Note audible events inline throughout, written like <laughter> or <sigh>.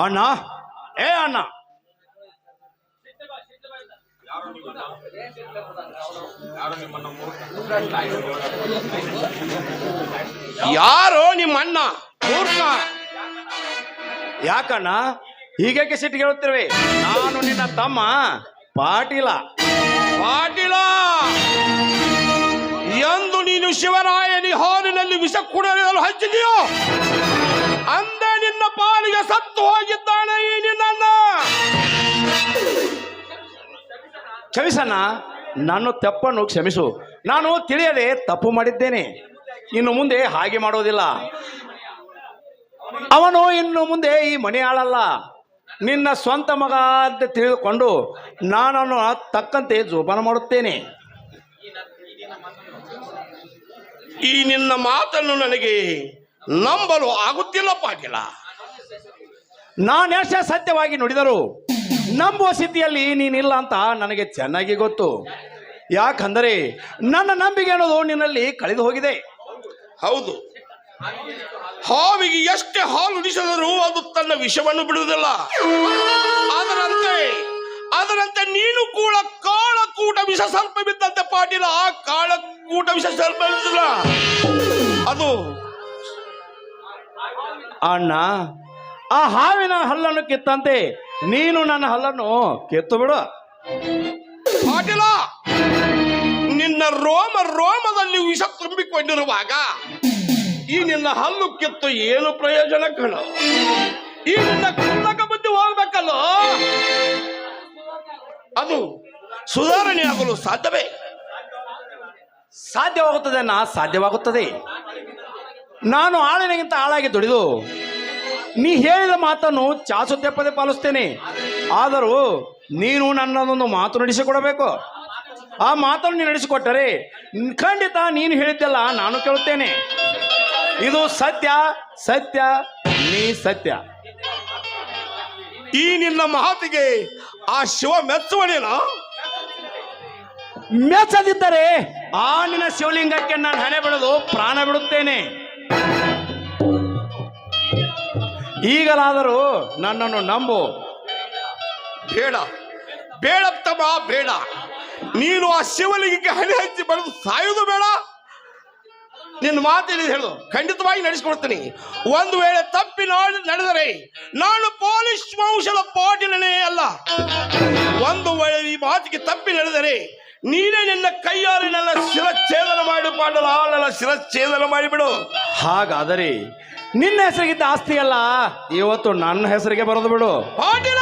ಅಣ್ಣ, ಏ ಅಣ್ಣ. ಯಾರೋ ನಿಮ್ಮ ಅಣ್ಣ ಮೂರ್ಖ. ಯಾಕಣ್ಣ? ಹೀಗೇಕೆ ಸಿಟ್ಟಿಗೆ ಹೇಳುತ್ತಿರುವೆ? ನಾನು ನಿನ್ನ ತಮ್ಮ, ಪಾಟೀಲ. ಪಾಟೀಲ! ಎಂದು ನೀನು ಶಿವರಾಯನಿ ಹಾಲಿನಲ್ಲಿ ವಿಷ ಕುಡಿಯಲು ಹಚ್ಚಿದೆಯೋ ಅಂದ ನಿನ್ನ ಪಾಲಿಗೆ ಸತ್ತು ಹೋಗಿದ್ದಾನೆ ಈ ನಿನ್ನ ಕ್ಷಮಿಸಣ್ಣ ನಾನು ತಪ್ಪನ್ನು ಕ್ಷಮಿಸು. ನಾನು ತಿಳಿಯದೆ ತಪ್ಪು ಮಾಡಿದ್ದೇನೆ. ಇನ್ನು ಮುಂದೆ ಹಾಗೆ ಮಾಡೋದಿಲ್ಲ. ಅವನು ಇನ್ನು ಮುಂದೆ ಈ ಮನೆ ಆಳಲ್ಲ ನಿನ್ನ ಸ್ವಂತ ಮಗ ಅಂತ ತಿಳಿದುಕೊಂಡು ನಾನನ್ನು ತಕ್ಕಂತೆ ಜೋಪಾನ ಮಾಡುತ್ತೇನೆ. ಈ ನಿನ್ನ ಮಾತನ್ನು ನನಗೆ ನಂಬಲು ಆಗುತ್ತಿಲ್ಲ ಪಾಟೀಲ ನಾನೆಷ್ಟೇ ಸತ್ಯವಾಗಿ ನುಡಿದರು ನಂಬುವ ಸ್ಥಿತಿಯಲ್ಲಿ ನೀನಿಲ್ಲ ಅಂತ ನನಗೆ ಚೆನ್ನಾಗಿ ಗೊತ್ತು. ಯಾಕಂದರೆ ನನ್ನ ನಂಬಿಕೆ ಅನ್ನೋದು ನಿನ್ನಲ್ಲಿ ಕಳೆದು ಹೋಗಿದೆ. ಹೌದು. ಹಾವಿಗೆ ಎಷ್ಟೇ ಹಾಲು ಉಡಿಸಿದರೂ ಅದು ತನ್ನ ವಿಷವನ್ನು ಬಿಡುವುದಿಲ್ಲ. ಅದರಂತೆ ಅದರಂತೆ ನೀನು ಕೂಡ ಕಾಳಕೂಟ ವಿಷ ಸ್ವಲ್ಪ ಬಿದ್ದಂತೆ ಪಾಟೀಲ ಆ ಕಾಳಕೂಟ ವಿಷ ಸ್ವಲ್ಪ ಬಿದ್ದಿಲ್ಲ ಅದು ಅಣ್ಣ ಆ ಹಾವಿನ ಹಲ್ಲನ್ನು ಕಿತ್ತಂತೆ. ನೀನು ನನ್ನ ಹಲ್ಲನ್ನು ಕೆತ್ತು ಬಿಡು. ಪಾಟೀಲ ನಿನ್ನ ರೋಮ ರೋಮದಲ್ಲಿ ವಿಷ ತುಂಬಿಕೊಂಡಿರುವಾಗ ಈ ನಿನ್ನ ಹಲ್ಲು ಕಿತ್ತು ಏನು ಪ್ರಯೋಜನ ಕಣ? ಈ ನಿನ್ನ ಕುಂದಕ ಬುದ್ಧಿ ಹೋಗ್ಬೇಕಲ್ಲ? ಅದು ಸುಧಾರಣೆ ಆಗಲು ಸಾಧ್ಯವೇ? ಸಾಧ್ಯವಾಗುತ್ತದೆ ನಾ ಸಾಧ್ಯವಾಗುತ್ತದೆ. ನಾನು ಆಳಿನಗಿಂತ ಆಳಾಗಿ ದುಡಿದು ನೀ ಹೇಳಿದ ಮಾತನ್ನು ಚಾಚು ತೆಪ್ಪದೆ ಪಾಲಿಸ್ತೇನೆ. ಆದರೂ ನೀನು ನನ್ನದೊಂದು ಮಾತು ನಡೆಸಿಕೊಡಬೇಕು. ಆ ಮಾತನ್ನು ನೀನು ನಡೆಸಿಕೊಟ್ಟರೆ ಖಂಡಿತ ನೀನು ಹೇಳಿದ್ದೆಲ್ಲ ನಾನು ಕೇಳುತ್ತೇನೆ. ಇದು ಸತ್ಯ ಸತ್ಯ ನೀ ಸತ್ಯ. ಈ ನಿನ್ನ ಮಾತಿಗೆ ಆ ಶಿವ ಮೆಚ್ಚುವನೇನಾ? ಮೆಚ್ಚದಿದ್ದರೆ ಆ ನಿನ್ನ ಶಿವಲಿಂಗಕ್ಕೆ ನಾನು ಹಣೆ ಬಿಡದು ಪ್ರಾಣ ಬಿಡುತ್ತೇನೆ. ಈಗಲಾದರೂ ನನ್ನನ್ನು ನಂಬು. ಬೇಡ. ಬೇಡ ತಮ್ಮ ಬೇಡ. ನೀನು ಆ ಶಿವಲಿಂಗಕ್ಕೆ ಹಣೆ ಹಚ್ಚಿ ಬೆಳೆದು ಸಾಯುವುದು ಬೇಡ. ನಿನ್ನ ಮಾತಿನ ಹೇಳು ಖಂಡಿತವಾಗಿ ನಡೆಸ್ಕೊಡ್ತೀನಿ. ಒಂದು ವೇಳೆ ತಪ್ಪಿ ನೋಡಿ ನಡೆದರೆ ನಾನು ಪೊಲೀಸ್ ವಂಶದ ಪಾಟೀಲನೇ ಅಲ್ಲ. ಒಂದು ವೇಳೆ ಈ ಮಾತಿಗೆ ತಪ್ಪಿ ನಡೆದರೆ ನೀನೇ ನಿನ್ನ ಕೈಯಾರಿನೆಲ್ಲ ಶಿರಚ್ಛೇದನ ಮಾಡಿ ಪಾಡಲ ಆಳೆಲ್ಲ ಶಿರಚ್ಛೇದನ ಮಾಡಿಬಿಡು. ಹಾಗಾದರೆ ನಿನ್ನ ಹೆಸರಿಗಿದ್ದ ಆಸ್ತಿ ಅಲ್ಲ? ಇವತ್ತು ನನ್ನ ಹೆಸರಿಗೆ ಬರೋದು ಬಿಡು. ಪಾಟೀಲ!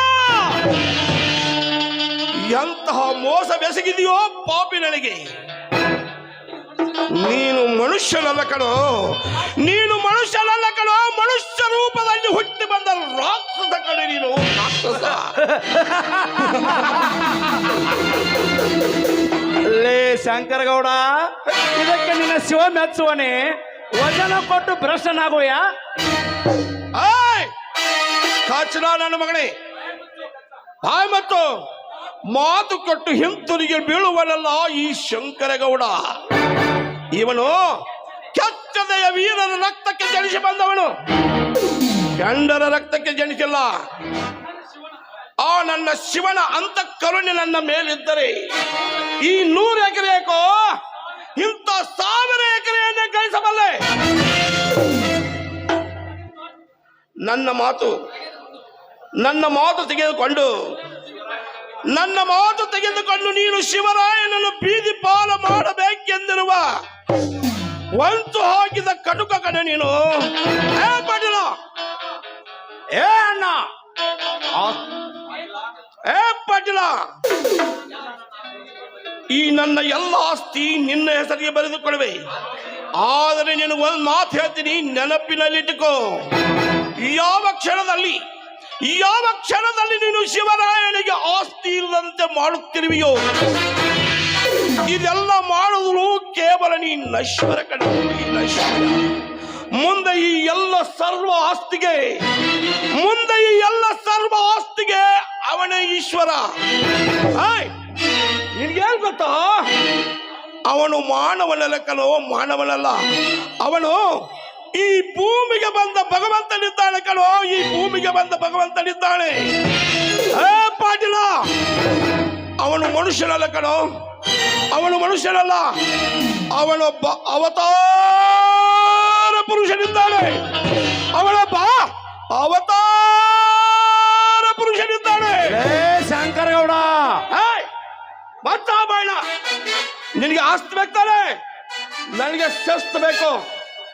ಎಂತಹ ಮೋಸ ಬೆಸಗಿದೆಯೋ ಪಾಪಿ ನನಗೆ ನೀನು ಮನುಷ್ಯನಲ್ಲ ಕಣೋ. ನೀನು ಮನುಷ್ಯನಲ್ಲ ಕಣೋ. ಮನುಷ್ಯ ರೂಪದಲ್ಲಿ ಹುಟ್ಟಿ ಬಂದ ರಾಕ್ಷಸ ಕಣೆ ನೀನು. ರಾಕ್ಷಸ. ಲೇ ಶಂಕರಗೌಡ ಇದಕ್ಕೆ ನಿನ್ನ ಶಿವ ಮೆಚ್ಚುವನೆ ವಚನ ಕೊಟ್ಟು ಭ್ರಷ್ಟನಾಗೋಯ? ಕಾಚನ ನನ್ನ ಮಗನೇ. ಬಾಯ್ ಮತ್ತು ಮಾತು ಕೊಟ್ಟು ಹಿಂತುರಿಗೆ ಬೀಳುವನಲ್ಲ ಈ ಶಂಕರಗೌಡ. ಇವನು ಕೆಚ್ಚದೆಯ ವೀರನ ರಕ್ತಕ್ಕೆ ಜನಿಸಿ ಬಂದವನು. ಗಂಡರ ರಕ್ತಕ್ಕೆ ಜನಿಸಿಲ್ಲ. ಆ ನನ್ನ ಶಿವನ ಅಂತ ಕರುಣೆ ನನ್ನ ಮೇಲಿದ್ದರೆ ಈ ನೂರು ಎಕರೆಕೋ ಇಂಥ ಸಾವಿರ ಎಕರೆಯನ್ನ ಗಳಿಸಬಲ್ಲೆ. ನನ್ನ ಮಾತು ನನ್ನ ಮಾತು ತೆಗೆದುಕೊಂಡು, ನನ್ನ ಮಾತು ತೆಗೆದುಕೊಂಡು ನೀನು ಶಿವರಾಯನನ್ನು ಬೀದಿ ಪಾಲ ಮಾಡಬೇಕೆಂದಿರುವ ಒಂತು ಹಾಕಿದ ಕಟುಕ ಕಡೆ ನೀನು. ಏ ಪಾಟೀಲ ಏ ಅಣ್ಣ ಏ ಪಾಟೀಲ ಈ ನನ್ನ ಎಲ್ಲ ಆಸ್ತಿ ನಿನ್ನ ಹೆಸರಿಗೆ ಬರೆದುಕೊಡುವೆ ಆದರೆ ನೀನು ಒಂದು ಮಾತು ಹೇಳ್ತೀನಿ, ನೆನಪಿನಲ್ಲಿಟ್ಟುಕೋ. ಯಾವ ಕ್ಷಣದಲ್ಲಿ ಯಾವ ಕ್ಷಣದಲ್ಲಿ ನೀನು ಶಿವರಾಯನಿಗೆ ಆಸ್ತಿ ಇಲ್ಲದಂತೆ ಮಾಡುತ್ತಿರುವೆಯೋ? ಇದೆಲ್ಲ ಮಾಡುವುದು ಕೇವಲ ನೀ ನಶ್ವರ ಕಡೆ ನಶ್ವರ. ಮುಂದೆ ಈ ಎಲ್ಲ ಸರ್ವ ಆಸ್ತಿಗೆ, ಮುಂದೆ ಈ ಎಲ್ಲ ಸರ್ವ ಆಸ್ತಿಗೆ ಅವನೇ ಈಶ್ವರ. ನಿನ್ಗೇನ್ ಗೊತ್ತಾ? ಅವನು ಮಾನವನಲ್ಲ ಕಲೋ ಮಾನವನಲ್ಲ. ಅವನು ಈ ಭೂಮಿಗೆ ಬಂದ ಭಗವಂತನಿದ್ದಾನೆ ಕಣೋ, ಈ ಭೂಮಿಗೆ ಬಂದ ಭಗವಂತನಿದ್ದಾನೆ. ಏ ಪಾಟೀಲ, ಅವನು ಮನುಷ್ಯನಲ್ಲ ಕಣೋ, ಅವನು ಮನುಷ್ಯನಲ್ಲ. ಅವನೊಬ್ಬ ಅವತಾರ. ಪುರುಷನಿದ್ದಾನೆ ಬಾ ಅವತಾರ ಪುರುಷನಿದ್ದಾನೆ ಏ ಶಂಕರಗೌಡ. ಏಯ್! ಮತ್ತ ಬಾಯ್ನ ನಿನಗೆ ಆಸ್ತಿ ಬೇಕಾರೆ? ನನಗೆ ಶಸ್ತು ಬೇಕು.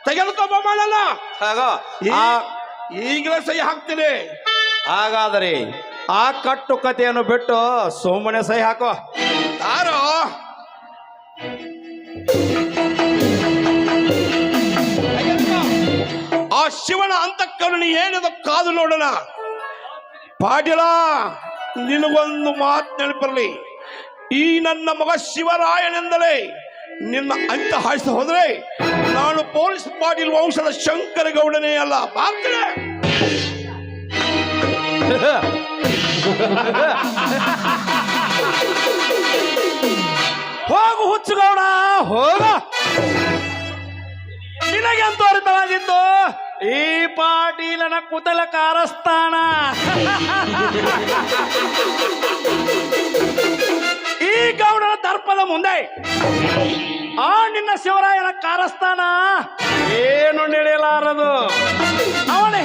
ತೆಗೆದುಕೊಂಬ ಮಾಡಲ್ಲ ಆಗ ಈಗಲೇ ಸಹಿ ಹಾಕ್ತೀನಿ. ಹಾಗಾದರೆ ಆ ಕಟ್ಟು ಕಥೆಯನ್ನು ಬಿಟ್ಟು ಸುಮ್ಮನೆ ಸಹಿ ಹಾಕೋ ಯಾರೋ? ಅಂತಃಕರುಣಿ ಹೇಳಿದ ಕಾದು ನೋಡೋಣ. ಪಾಟೀಲ ನಿನಗೊಂದು ಮಾತು ನೆನಪಿರಲಿ ಈ ನನ್ನ ಮಗ ಶಿವರಾಯನೆಂದಲೇ ನಿನ್ನ ಅಂತ ಹಾಯಿಸ್ತಾ ಹೋದ್ರೆ ನಾನು ಪೊಲೀಸ್ ಪಾಟೀಲ್ ವಂಶದ ಶಂಕರ ಗೌಡನೇ ಅಲ್ಲ. ಬಾಕ್ತೇನೆ ಹೋಗು ಹುಚ್ಚುಗೌಡ, ಹೋಗ. ನಿನಗೆಂತ ಅರ್ಥವಾದಿತ್ತು ಈ ಪಾಟೀಲನ ಕುತಲ ಕಾರಸ್ಥಾನ. ಈ ಗೌಡನ ದರ್ಪದ ಮುಂದೆ ಆ ನಿನ್ನ ಶಿವರಾಯನ ಕಾರಸ್ಥಾನ ಏನು ನಡೆಯಲಾರದು? ಅವನು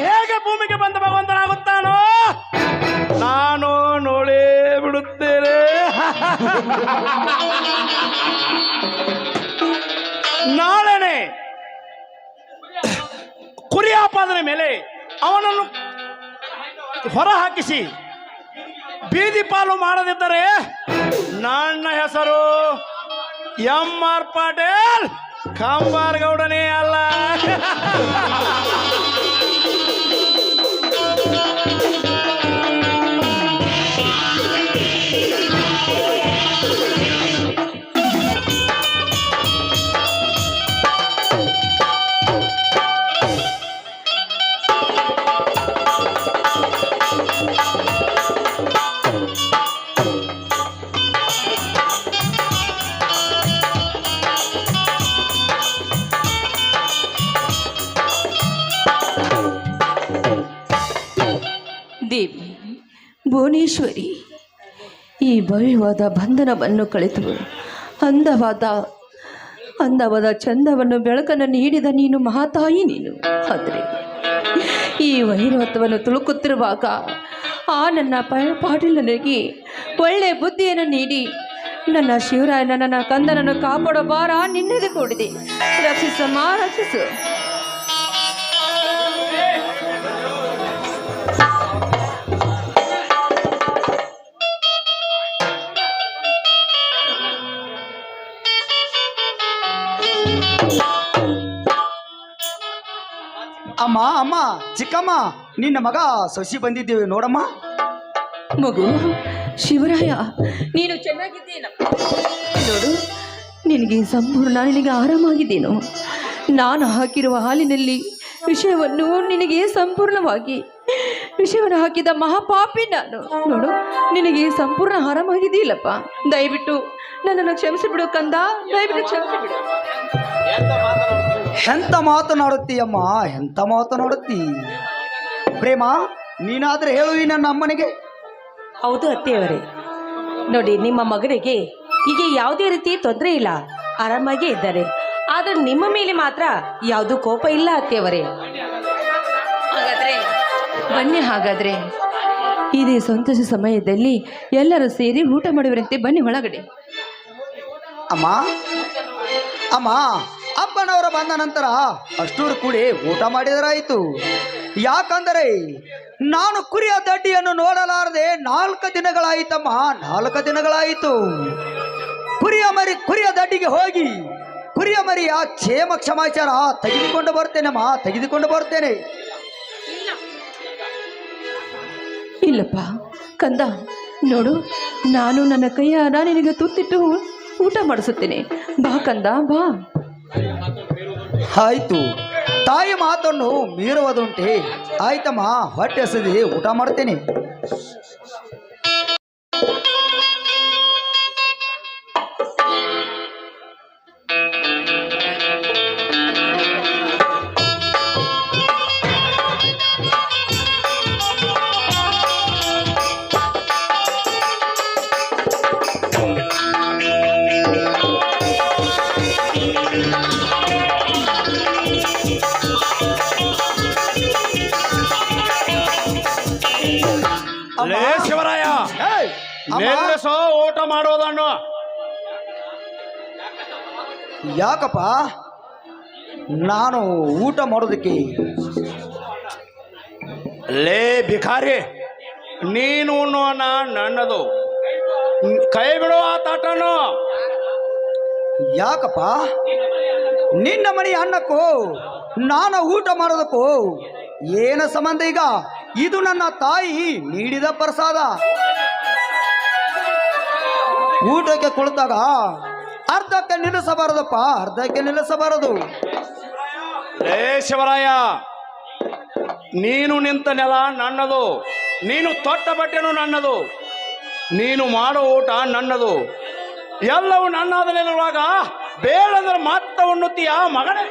ಕುರಿ ಆಪಾದನೆ ಮೇಲೆ ಅವನನ್ನು ಹೊರ ಹಾಕಿಸಿ ಬೀದಿ ಪಾಲು ಮಾಡದಿದ್ದರೆ ನನ್ನ ಹೆಸರು ಎಂ ಆರ್ ಪಾಟೇಲ್. ಕಂಬಾರ್ ಗೌಡನೇ ಅಲ್ಲ. <laughs> ಭುವನೇಶ್ವರಿ. ಈ ಭವ್ಯವಾದ ಬಂಧನವನ್ನು ಕಳೆದು ಅಂದವಾದ ಅಂದವಾದ ಚಂದವನ್ನು ಬೆಳಕನ್ನು ನೀಡಿದ ನೀನು ಮಹಾತಾಯಿ ನೀನು. ಆದರೆ ಈ ವೈರತ್ವವನ್ನು ತುಳುಕುತ್ತಿರುವಾಗ ಆ ನನ್ನ ಪ, ಪಾಟೀಲನಿಗೆ ಒಳ್ಳೆಯ ಬುದ್ಧಿಯನ್ನು ನೀಡಿ, ನನ್ನ ಶಿವರಾಯನ ನನ್ನ ಕಂದನನ್ನು ಕಾಪಾಡೋ ಭಾರ ನಿನ್ನೆದೆ ಕೂಡಿದೆ ರಕ್ಷಿಸಮ್ಮ ರಕ್ಷಿಸು. ಅಮ್ಮ ಅಮ್ಮ ಚಿಕ್ಕಮ್ಮ ನಿನ್ನ ಮಗ ಸಸಿ ಬಂದಿದ್ದೀವಿ ನೋಡಮ್ಮ. ಮಗು ಶಿವರಾಯ ನೀನು ಚೆನ್ನಾಗಿದ್ದೀನ? ನೋಡು ನಿನಗೆ ಸಂಪೂರ್ಣ ನಿನಗೆ ಆರಾಮಾಗಿದ್ದೇನು? ನಾನು ಹಾಕಿರುವ ಹಾಲಿನಲ್ಲಿ ವಿಷಯವನ್ನು ನಿನಗೆ ಸಂಪೂರ್ಣವಾಗಿ ವಿಷಯವನ್ನು ಹಾಕಿದ ಮಹಾಪಾಪಿ ನಾನು. ನೋಡು ನಿನಗೆ ಸಂಪೂರ್ಣ ಆರಾಮಾಗಿದೆಯಲ್ಲಪ್ಪ ದಯವಿಟ್ಟು ನನ್ನನ್ನು ಕ್ಷಮಿಸಿಬಿಡು ಕಂದ ದಯವಿಟ್ಟು ಕ್ಷಮಿಸಿಬಿಡು. ಎಂತ ಮಾತನಾಡುತ್ತೀಯಮ್ಮ ಎಂತ ಮಾತನಾಡುತ್ತಿ ಪ್ರೇಮ ನೀನಾದ್ರೆ ಹೇಳು ಈ ನನ್ನ ಅಮ್ಮನಿಗೆ. ಹೌದು ಅತ್ತೆಯವರೇ. ನೋಡಿ ನಿಮ್ಮ ಮಗನಿಗೆ ಹೀಗೆ ಯಾವುದೇ ರೀತಿ ತೊಂದರೆ ಇಲ್ಲ. ಆರಾಮಾಗೇ ಇದ್ದಾರೆ. ಆದ್ರೆ ನಿಮ್ಮ ಮೇಲೆ ಮಾತ್ರ ಯಾವುದು ಕೋಪ ಇಲ್ಲ ಅತ್ತೆಯವರೇ. ಹಾಗಾದ್ರೆ? ಬನ್ನಿ ಹಾಗಾದ್ರೆ. ಇದೇ ಸಂತೋಷ ಸಮಯದಲ್ಲಿ ಎಲ್ಲರೂ ಸೇರಿ ಊಟ ಮಾಡುವರಂತೆ ಬನ್ನಿ ಒಳಗಡೆ. ಅಮ್ಮ ಅಮ್ಮ ಬಂದ ನಂತರ ಅಷ್ಟೂರು ಕೂಡಿ ಊಟ ಮಾಡಿದರಾಯಿತು. ಯಾಕಂದರೆ ನಾನು ಕುರಿಯ ದಡ್ಡಿಯನ್ನು ನೋಡಲಾರದೆ ನಾಲ್ಕು ದಿನಗಳಾಯಿತಮ್ಮ, ನಾಲ್ಕು ದಿನಗಳಾಯಿತು. ಕುರಿಯ ಮರಿ, ಕುರಿಯ ದಡ್ಡಿಗೆ ಹೋಗಿ ಕುರಿಯ ಮರಿಯ ಕ್ಷೇಮ ಕ್ಷಮಾಚಾರ ತೆಗೆದುಕೊಂಡು ಬರ್ತೇನಮ್ಮ, ತೆಗೆದುಕೊಂಡು ಬರ್ತೇನೆ. ಇಲ್ಲಪ್ಪ, ಕಂದ, ನೋಡು, ನಾನು ನನ್ನ ಕೈಯಾರ ನಿನಗೆ ತುತ್ತಿಟ್ಟು ಊಟ ಮಾಡಿಸುತ್ತೇನೆ. ಬಾ ಕಂದ, ಬಾ. ಆಯ್ತು. ತಾಯಿ ಮಾತನ್ನು ಮೀರುವುದುಂಟೆ. ಆಯ್ತಮ್ಮ ಹೊಟ್ಟೆ ಹಸಿದಿ ಊಟ ಮಾಡ್ತೇನೆ. ನಿಲ್ಲಿಸೋ ಊಟ ಮಾಡೋದಣ್ಣ ಯಾಕಪ್ಪ? ನಾನು ಊಟ ಮಾಡೋದಕ್ಕೆ ಲೇ ಭಿಕಾರಿ ನೀನು ಅಣ್ಣ ನನ್ನದು. ಕೈ ಬಿಡುವ ತಾಟನು ಯಾಕಪ್ಪ? ನಿನ್ನ ಮನೆ ಅನ್ನಕ್ಕೂ ನಾನು ಊಟ ಮಾಡೋದಕ್ಕೂ ಏನ ಸಂಬಂಧ ಈಗ? ಇದು ನನ್ನ ತಾಯಿ ನೀಡಿದ ಪ್ರಸಾದ. ಊಟಕ್ಕೆ ಕುಳಿತಾಗ ಅರ್ಧಕ್ಕೆ ನಿಲ್ಲಿಸಬಾರದಪ್ಪ, ಅರ್ಧಕ್ಕೆ ನಿಲ್ಲಿಸಬಾರದು. ಶಿವರಾಯ, ನೀನು ನಿಂತ ನೆಲ ನನ್ನದು, ನೀನು ತೊಟ್ಟ ಬಟ್ಟೆನು ನನ್ನದು, ನೀನು ಮಾಡೋ ಊಟ ನನ್ನದು. ಎಲ್ಲವೂ ನನ್ನಾದ ನನ್ನದಲ್ಲಿರುವಾಗ ಬೇಡಂದ್ರೆ ಮತ್ತೆ ಉಣ್ಣುತ್ತೀಯ ಮಗನೇ?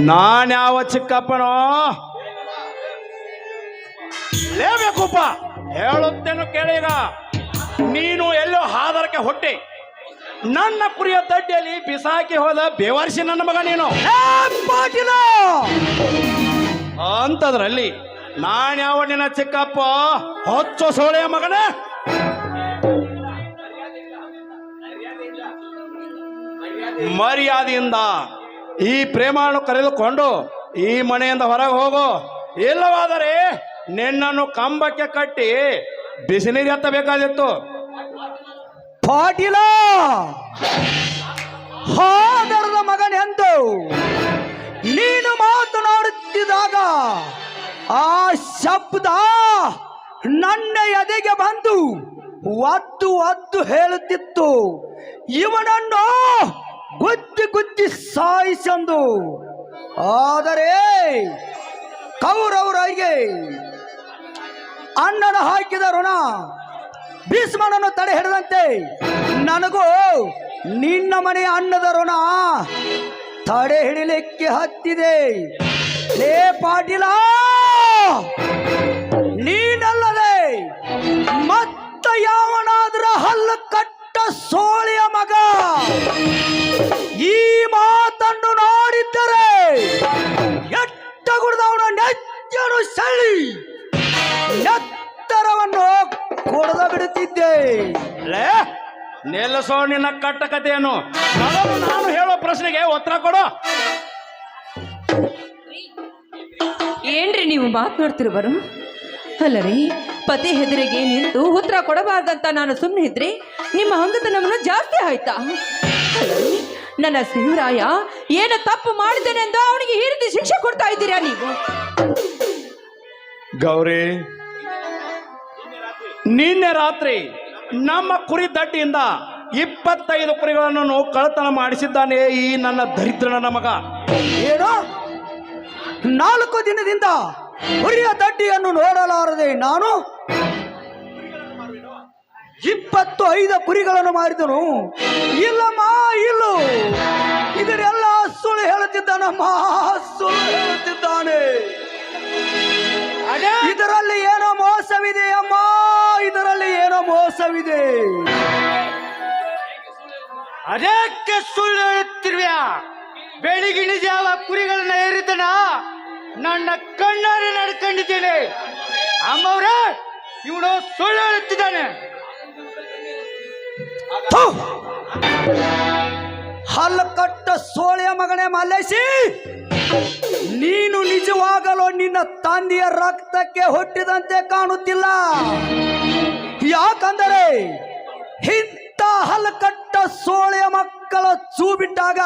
ನಾನ್ಯಾವ ಚಿಕ್ಕಪ್ಪನೋ? ಲೇಬೇಕುಪ್ಪ ಹೇಳುತ್ತೇನು ಕೇಳೀಗ. ನೀನು ಎಲ್ಲೋ ಹಾದರಕ್ಕೆ ಹೊಟ್ಟೆ. ನನ್ನ ಕುರಿಯ ತಡ್ಡಿಯಲ್ಲಿ ಬಿಸಾಕಿ ಹೋದ ಬೇವರ್ಸಿ ನನ್ನ ಮಗ ನೀನು. ಅಂತದ್ರಲ್ಲಿ ನಾನ್ಯಾವ ನಿನ್ನ ಚಿಕ್ಕಪ್ಪ? ಹೊಚ್ಚ ಸೋಳೆಯ ಮಗನೇ? ಮರ್ಯಾದೆಯಿಂದ ಈ ಪ್ರೇಮವನ್ನು ಕರೆದುಕೊಂಡು ಈ ಮನೆಯಿಂದ ಹೊರಗೆ ಹೋಗು. ಇಲ್ಲವಾದರೆ ನಿನ್ನನ್ನು ಕಂಬಕ್ಕೆ ಕಟ್ಟಿ ಬಿಸಿನೀರು ಎತ್ತಬೇಕಾದಿತ್ತು ಪಾಟೀಲ! ಹಾದರದ ಮಗನೆಂದು ನೀನು ಮಾತನಾಡುತ್ತಿದ್ದಾಗ ಆ ಶಬ್ದ ನನ್ನ ಎದೆಗೆ ಬಂದು ಒದ್ದು ಒದ್ದು ಹೇಳುತ್ತಿತ್ತು. ಇವನನ್ನು ಗುದ್ದಿ ಗುದ್ದಿ ಸಾಯಿಸಂದು. ಆದರೆ ಕೌರವರಿಗೆ ಅಣ್ಣನ ಹಾಕಿದ ಋಣ, ಭೀಷ್ಮನನ್ನು ತಡೆ ಹಿಡಿದಂತೆ ನನಗೂ ನಿನ್ನ ಮನೆಯ ಅನ್ನದ ಋಣ ತಡೆ ಹಿಡಿಲಿಕ್ಕೆ ಹತ್ತಿದೆ. ಲೇ ಪಾಟೀಲ, ನೀನಲ್ಲದೆ ಮತ್ತ ಯಾವನಾದ್ರ ಹಲ್ಲು ಕಟ್ಟ ಸೋಳಿಯ ಮಗ. ಈ ಮಾತನ್ನು ನೋಡಿದ್ದರೆ ಎಟ್ಟ ಗುಡ್ದವನ ನೆಚ್ಚನು ಸಳಿ ಎತ್ತರವನ್ನು ಕೊಡದ ಬಿಡುತ್ತಿದ್ದೆ. ನಿಲ್ಲಿಸೋ ನಿನ್ನ ಕಟ್ಟ ಕಥೆಯನ್ನು ನಾನು ಹೇಳೋ ಪ್ರಶ್ನೆಗೆ ಉತ್ತರ ಕೊಡು. ಏನ್ರಿ ನೀವು ಮಾತನಾಡ್ತಿರುವರು ಅಲ್ಲರಿ ಪತಿ ಹೆದರಿಗೆ ನಿಂತು ಉತ್ತರ ಕೊಡಬಾರ್ದಂತ ನಾನು ಸುಮ್ಮನೆ ಇದ್ರಿ ನಿಮ್ಮ ಹೊಂದತನವನ್ನು ಜಾಸ್ತಿ ಆಯ್ತಾ? ನನ್ನ ಶಿವರಾಯ ಏನು ತಪ್ಪು ಮಾಡಿದ್ದೇನೆಂದು ಅವನಿಗೆ ಈ ರೀತಿ ಶಿಕ್ಷೆ ಕೊಡ್ತಾ ಇದ್ದೀರಾ ನೀವು? ಗೌರಿ ನಿನ್ನೆ ರಾತ್ರಿ ನಮ್ಮ ಕುರಿ ದಡ್ಡಿಯಿಂದ ಇಪ್ಪತ್ತೈದು ಕುರಿಗಳನ್ನು ಕಳತನ ಮಾಡಿಸಿದ್ದಾನೆ ಈ ನನ್ನ ದರಿದ್ರನ ಮಗ. ಏನು? ನಾಲ್ಕು ದಿನದಿಂದ ಕುರಿಯ ದಡ್ಡಿಯನ್ನು ನೋಡಲಾರದೆ ನಾನು? ಇಪ್ಪತ್ತು ಐದು ಕುರಿಗಳನ್ನು ಮಾರಿದನು. ಇಲ್ಲಮ್ಮ ಇಲ್ಲ. ಇದರೆಲ್ಲ ಸುಳ್ಳು ಹೇಳುತ್ತಿದ್ದಾನಮ್ಮ ಸುಳ್ಳು ಹೇಳುತ್ತಿದ್ದಾನೆ. ಇದರಲ್ಲಿ ಏನೋ ಮೋಸವಿದೆ ಅಮ್ಮ ಇದರಲ್ಲಿ ಏನೋ ಮೋಸವಿದೆ. ಅದಕ್ಕೆ ಸುಳ್ಳು ಹೇಳುತ್ತಿರುವ ಬೆಳಗಿನ ಜಾವ ಕುರಿಗಳನ್ನ ಏರಿದನ? ನನ್ನ ಕಣ್ಣಾರೆ ನಡ್ಕೊಂಡಿದ್ದೇನೆ. ಅಮ್ಮವ್ರೆ ಇವನು ಸುಳ್ಳು ಹೇಳುತ್ತಿದ್ದಾನೆ. ಥು! ಹಲ್ಲು ಕಟ್ಟ ಸೋಳೆಯ ಮಗನೇ ಮಲ್ಲೇಶಿ, ನೀನು ನಿಜವಾಗಲೂ ನಿನ್ನ ತಂದೆಯ ರಕ್ತಕ್ಕೆ ಹುಟ್ಟಿದಂತೆ ಕಾಣುತ್ತಿಲ್ಲ ಯಾಕಂದರೆ ಇಂಥ ಹಲ್ಕಟ್ಟ ಕಟ್ಟ ಸೋಳೆಯ ಮಕ್ಕಳ ಚೂ ಬಿಟ್ಟಾಗ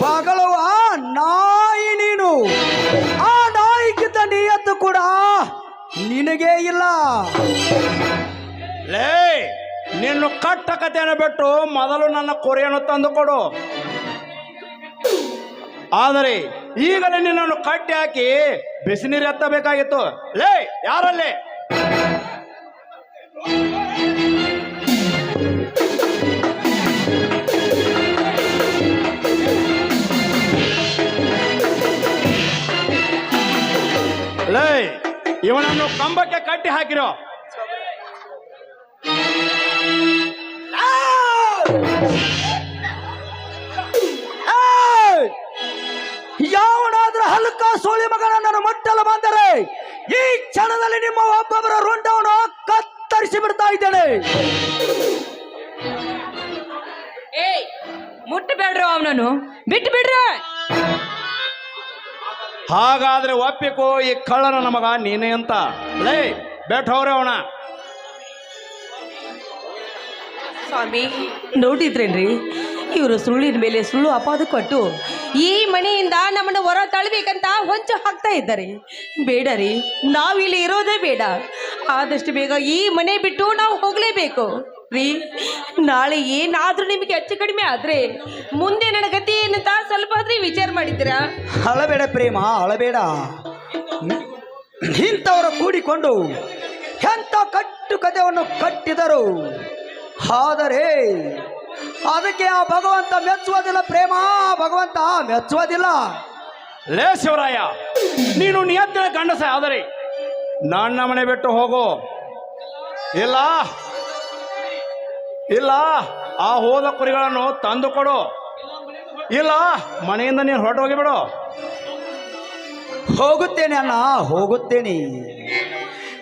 ಪಗಲುವ ನಾಯಿ ನೀನು, ಆ ನಾಯಿಗಿದ್ದ ನಿಯತ್ತು ಕೂಡ ನಿನಗೇ ಇಲ್ಲ ಲೇ ನಿನ್ನ ಕಟ್ಟ ಕಥೆಯನ್ನು ಬಿಟ್ಟು ಮೊದಲು ನನ್ನ ಕೊರೆಯನ್ನು ತಂದು ಕೊಡು. ಆದರೆ ಈಗಲೇ ನಿನ್ನನ್ನು ಕಟ್ಟಿ ಹಾಕಿ ಬಿಸಿನೀರು ಎತ್ತಬೇಕಾಗಿತ್ತು. ಲೇ, ಯಾರಲ್ಲಿ? ಲೇ, ಇವನನ್ನು ಕಂಬಕ್ಕೆ ಕಟ್ಟಿ ಹಾಕಿರೋ. ಯಾವನಾದ್ರೂ ಹಲ್ಕ ಸೋಳಿ ಮಗನ ನನ್ನ ಮಟ್ಟೆಲ್ಲ ಬಂದರೆ ಈ ಕ್ಷಣದಲ್ಲಿ ನಿಮ್ಮ ಒಬ್ಬೊಬ್ಬರ ರೊಂಡವನ್ನು ಕತ್ತರಿಸಿ ಬಿಡ್ತಾ ಇದ್ದೇನೆ. ಏಯ್ ಮುಟ್ಟಬೇಡ್ರಿ ಅವನನ್ನು? ಬಿಟ್ಟು ಬಿಡ್ರ? ಹಾಗಾದ್ರೆ ಒಪ್ಪಿಕೋ ಈ ಕಳ್ಳನ ನಮಗ ನೀನೇ ಅಂತ. ಲೇ ಬೇಟವ್ರೆ ಅವನ. ಸ್ವಾಮಿ. ನೋಡಿದ್ರೇನ್ರಿ? ಇವರು ಸುಳ್ಳಿನ ಮೇಲೆ ಸುಳ್ಳು ಅಪಾದ ಕೊಟ್ಟು ಈ ಮನೆಯಿಂದ ನಮ್ಮನ್ನು ಹೊರ ತಳ್ಬೇಕಂತ ಹೊಂಚು ಹಾಕ್ತಾ ಇದ್ದಾರೆ. ಬೇಡ ರೀ ನಾವಿಲ್ಲಿ ಇರೋದೇ ಬೇಡ. ಆದಷ್ಟು ಬೇಗ ಈ ಮನೆ ಬಿಟ್ಟು ನಾವು ಹೋಗಲೇಬೇಕು. ರೀ, ನಾಳೆ ಏನಾದರೂ ನಿಮಗೆ ಹೆಚ್ಚು ಕಡಿಮೆ ಆದರೆ ಮುಂದೆ ನನ್ನ ಗತಿ ಏನಂತ ಸ್ವಲ್ಪ ಆದ್ರೆ ವಿಚಾರ ಮಾಡಿದ್ದೀರಾ? ಅಳಬೇಡ ಪ್ರೇಮ ಅಳಬೇಡ ಇಂಥವರು ಕೂಡಿಕೊಂಡು ಎಂಥ ಕಟ್ಟು ಕಥೆಯನ್ನು ಕಟ್ಟಿದರು? ಆದರೆ ಅದಕ್ಕೆ ಆ ಭಗವಂತ ಮೆಚ್ಚುವುದಿಲ್ಲ ಪ್ರೇಮ ಭಗವಂತ ಮೆಚ್ಚುವುದಿಲ್ಲ. ಲೇ ಶಿವರಾಯ ನೀನು ನಿಯಂತ್ರಣ ಗಂಡಸ ಆದರೆ ನನ್ನ ಮನೆ ಬಿಟ್ಟು ಹೋಗು. ಇಲ್ಲ ಇಲ್ಲ ಆ ಹೋದ ಕುರಿಗಳನ್ನು ತಂದು ಕೊಡು. ಇಲ್ಲ ಮನೆಯಿಂದ ನೀನು ಹೊರಟು ಬಿಡು. ಹೋಗುತ್ತೇನೆ ಅಣ್ಣ ಹೋಗುತ್ತೇನೆ.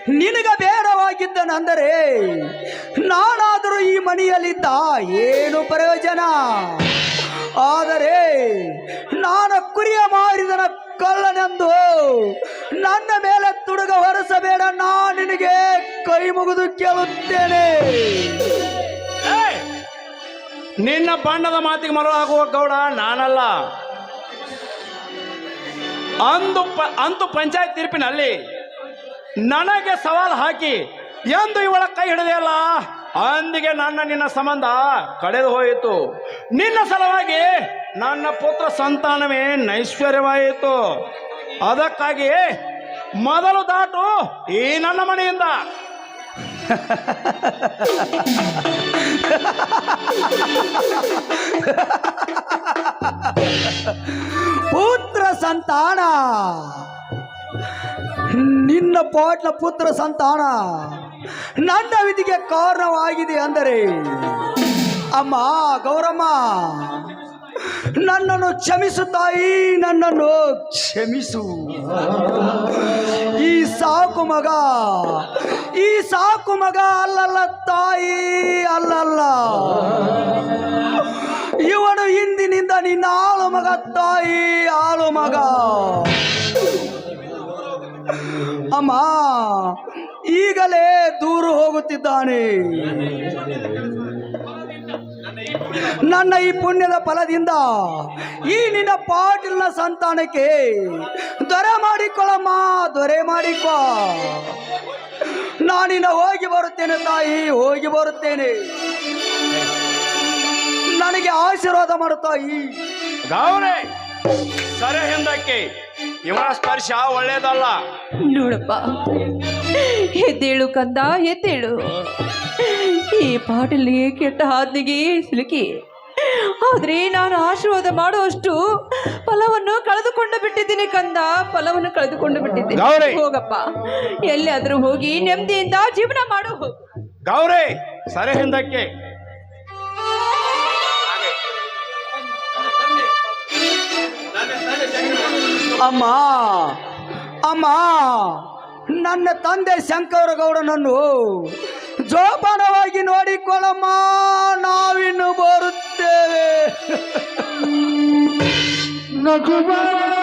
ನಿನಗ ಬೇಡವಾಗಿದ್ದನೆಂದರೆ ನಾನಾದರೂ ಈ ಮನೆಯಲ್ಲಿದ್ದ ಏನು ಪ್ರಯೋಜನ? ಆದರೆ, ನಾನು ಕುರಿಯ ಮಾರಿದನ ಕಲ್ಲನೆಂದು ನನ್ನ ಮೇಲೆ ತುಡುಗ ಹೊರಸಬೇಡ, ನಾನು ನಿನಗೆ ಕೈ ಮುಗಿದು ಕೇಳುತ್ತೇನೆ! ನಿನ್ನ ಬಣ್ಣದ ಮಾತಿಗೆ ಮರಳಾಗುವ ಗೌಡ ನಾನಲ್ಲ. ಅಂದು ಅಂತು ಪಂಚಾಯತ್ ತೀರ್ಪಿನಲ್ಲಿ ನನಗೆ ಸವಾಲು ಹಾಕಿ ಎಂದು ಇವಳ ಕೈ ಹಿಡಿದೆಯಲ್ಲ ಅಂದಿಗೆ ನನ್ನ ನಿನ್ನ ಸಂಬಂಧ ಕಳೆದು ಹೋಯಿತು. ನಿನ್ನ ಸಲುವಾಗಿ ನನ್ನ ಪುತ್ರ ಸಂತಾನವೇ ನೈಶ್ವರ್ಯವಾಯಿತು. ಅದಕ್ಕಾಗಿ ಮೊದಲು ದಾಟು ಈ ನನ್ನ ಮನೆಯಿಂದ. ಪುತ್ರ ಸಂತಾನ. ನಿನ್ನ ಪಾಟ್ಲ ಪುತ್ರ ಸಂತಾನ. ನನ್ನ ವಿಧಿಗೆ ಕಾರಣವಾಗಿದೆ ಅಂದರೆ, ಅಮ್ಮ, ಗೌರಮ್ಮ, ನನ್ನನ್ನು ಕ್ಷಮಿಸು ತಾಯಿ ನನ್ನನ್ನು ಕ್ಷಮಿಸು. ಈ ಸಾಕು ಮಗ, ಈ ಸಾಕು ಮಗ ಅಲ್ಲಲ್ಲ ತಾಯಿ, ಅಲ್ಲಲ್ಲ. ಇವನು ಇಂದಿನಿಂದ ನಿನ್ನ ಆಳು ಮಗ, ತಾಯಿ, ಆಳು ಮಗ. ಅಮ್ಮ, ಈಗಲೇ ದೂರ ಹೋಗುತ್ತಿದ್ದಾನೆ. ನನ್ನ ಈ ಪುಣ್ಯದ ಫಲದಿಂದ ಈ ನಿನ್ನ ಪಾಟಿಲ್ನ ಸಂತಾನಕ್ಕೆ ದೊರೆ ಮಾಡಿಕೊಳ್ಳಮ್ಮ, ದೊರೆ ಮಾಡಿಕೊ. ನಾನಿನ್ನ ಹೋಗಿ ಬರುತ್ತೇನೆ ತಾಯಿ, ಹೋಗಿ ಬರುತ್ತೇನೆ. ನನಗೆ ಆಶೀರ್ವಾದ ಮಾಡು ತಾಯಿ. ಗೌರೇ ಸರಿ ಹಿಂದಕ್ಕೆ ಇವನ ಸ್ಪರ್ಶ ಒಳ್ಳೇದಲ್ಲ. ನೋಡಪ್ಪ ಎದ್ದೇಳು ಕಂದ ಎದ್ದೇಳು. ಈ ಪಾಟಲ್ಲಿ ಕೆಟ್ಟ ಹಾದಿಗೆ ಸಿಲುಕಿ. ಆದ್ರೆ ನಾನು ಆಶೀರ್ವಾದ ಮಾಡುವಷ್ಟು ಫಲವನ್ನು ಕಳೆದುಕೊಂಡು ಬಿಟ್ಟಿದ್ದೀನಿ ಕಂದ ಫಲವನ್ನು ಕಳೆದುಕೊಂಡು ಬಿಟ್ಟಿದ್ದೀನಿ. ಹೋಗಪ್ಪ ಹೋಗಪ್ಪ ಎಲ್ಲಿಯಾದ್ರೂ ಹೋಗಿ ನೆಮ್ಮದಿಯಿಂದ ಜೀವನ ಮಾಡು. ಗೌರೇ ಸರಿ ಹಿಂದಕ್ಕೆ ಅಮ್ಮ ಅಮ್ಮ ನನ್ನ ತಂದೆ ಶಂಕರಗೌಡನನ್ನು ಜೋಪಾನವಾಗಿ ನೋಡಿಕೊಳ್ಳಮ್ಮ ನಾವಿನ್ನು ಬರುತ್ತೇವೆ. ಹೇ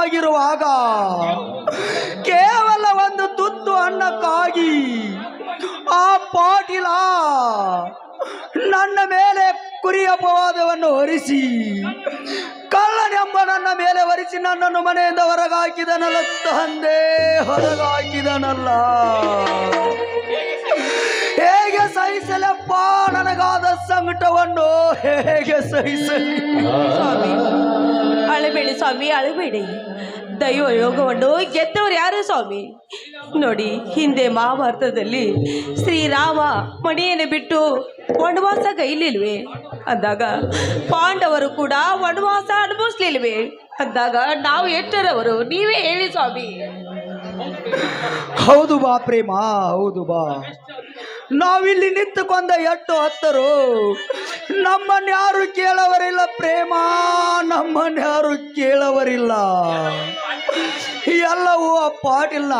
ನೀನಾಗಿರುವಾಗ ಕೇವಲ ಒಂದು ತುತ್ತು ಅನ್ನಕ್ಕಾಗಿ ಆ ಪಾಟೀಲ ನನ್ನ ಮೇಲೆ ಕುರಿ ಅಪವಾದವನ್ನು ಹೊರಿಸಿ ಕಳ್ಳನೆಂಬ ನನ್ನ ಮೇಲೆ ಹೊರಿಸಿ ನನ್ನನ್ನು ಮನೆಯಿಂದ ಹೊರಗಾಕಿದನಲ್ಲ ತಂದೆ ಹೊರಗಾಕಿದನಲ್ಲ. ಹೇಗೆ ಸಹಿಸಲಪ್ಪ ನನಗಾದ ಸಂಕಟವನ್ನು ಹೇಗೆ ಸಹಿಸಲಿ? ಅಳಬೇಡಿ ಸ್ವಾಮಿ, ಅಳಬೇಡಿ. ದೈವ ಯೋಗವನ್ನು ಗೆದ್ದವ್ರು ಯಾರು ಸ್ವಾಮಿ? ನೋಡಿ, ಹಿಂದೆ ಮಹಾಭಾರತದಲ್ಲಿ ಶ್ರೀರಾಮ ಮಣಿಯನ್ನು ಬಿಟ್ಟು ವನವಾಸ ಕೈಲಿಲ್ವೇ ಅಂದಾಗ ಪಾಂಡವರು ಕೂಡ ವನವಾಸ ಅನುಭವಿಸ್ಲಿಲ್ವೇ? ಅಂದಾಗ ನಾವು ಎಷ್ಟರವರು, ನೀವೇ ಹೇಳಿ ಸ್ವಾಮಿ. ಹೌದು ಬಾ ಪ್ರೇಮ, ಹೌದು ಬಾ. ನಾವಿಲ್ಲಿ ನಿಂತುಕೊಂಡ ಎಟ್ಟು ಹತ್ತರು. ನಮ್ಮನ್ಯಾರು ಕೇಳವರಿಲ್ಲ ಪ್ರೇಮ ನಮ್ಮನ್ಯಾರು ಕೇಳವರಿಲ್ಲ. ಎಲ್ಲವೂ ಆ ಪಾಟಿಲ್ಲ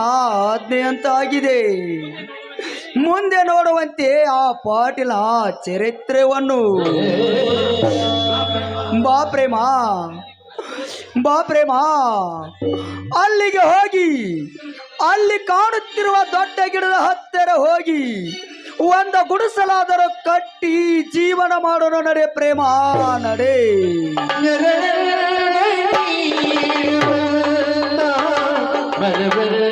ಆಜ್ಞೆ ಅಂತ ಆಗಿದೆ ಮುಂದೆ ನೋಡುವಂತೆ ಆ ಪಾಟೀಲ ಚರಿತ್ರೆವನ್ನು. ಬಾ ಪ್ರೇಮ ಬಾ ಪ್ರೇಮ. ಅಲ್ಲಿಗೆ ಹೋಗಿ, ಅಲ್ಲಿ ಕಾಣುತ್ತಿರುವ ದೊಡ್ಡ ಗಿಡದ ಹತ್ತಿರ ಹೋಗಿ ಒಂದ ಗುಡಿಸಲಾದರೂ ಕಟ್ಟಿ ಜೀವನ ಮಾಡೋಣ ನಡೆ ಪ್ರೇಮ ನಡೆ ಬರಬರ